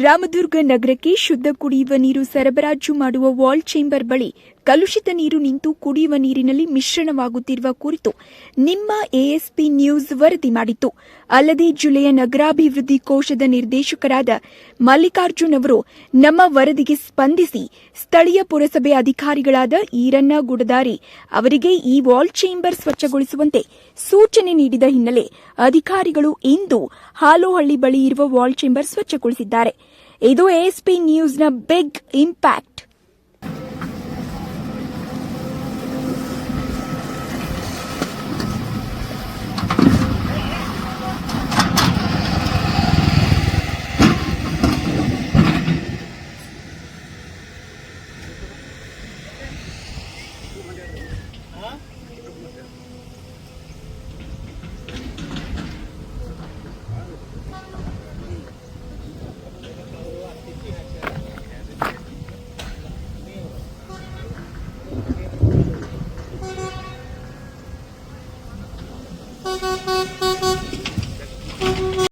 ರಾಮದುರ್ಗ ನಗರಕ್ಕೆ ಶುದ್ಧ ಕುಡಿಯುವ ನೀರು ಸರಬರಾಜು ಮಾಡುವ ವಾಲ್ ಚೇಂಬರ್ ಬಳಿ ಕಲುಷಿತ ನೀರು ನಿಂತು ಕುಡಿಯುವ ನೀರಿನಲ್ಲಿ ಮಿಶ್ರಣವಾಗುತ್ತಿರುವ ಕುರಿತು ನಿಮ್ಮ ಎಎಸ್ಪಿ ನ್ಯೂಸ್ ವರದಿ ಮಾಡಿತ್ತು. ಅಲ್ಲದೆ ಜಿಲ್ಲೆಯ ನಗರಾಭಿವೃದ್ಧಿ ಕೋಶದ ನಿರ್ದೇಶಕರಾದ ಮಲ್ಲಿಕಾರ್ಜುನ್ ಅವರು ನಮ್ಮ ವರದಿಗೆ ಸ್ಪಂದಿಸಿ ಸ್ಥಳೀಯ ಪುರಸಭೆ ಅಧಿಕಾರಿಗಳಾದ ಈರಣ್ಣ ಗುಡದಾರಿ ಅವರಿಗೆ ಈ ವಾಲ್ ಚೇಂಬರ್ ಸ್ವಚ್ಛಗೊಳಿಸುವಂತೆ ಸೂಚನೆ ನೀಡಿದ ಹಿನ್ನೆಲೆ ಅಧಿಕಾರಿಗಳು ಇಂದು ಹಾಲೋಹಳ್ಳಿ ಬಳಿ ಇರುವ ವಾಲ್ ಚೇಂಬರ್ ಸ್ವಚ್ಛಗೊಳಿಸಿದ್ದಾರೆ. ಇದು ಎಎಸ್ಪಿ ನ್ಯೂಸ್ನ ಬಿಗ್ ಇಂಪ್ಯಾಕ್ಟ್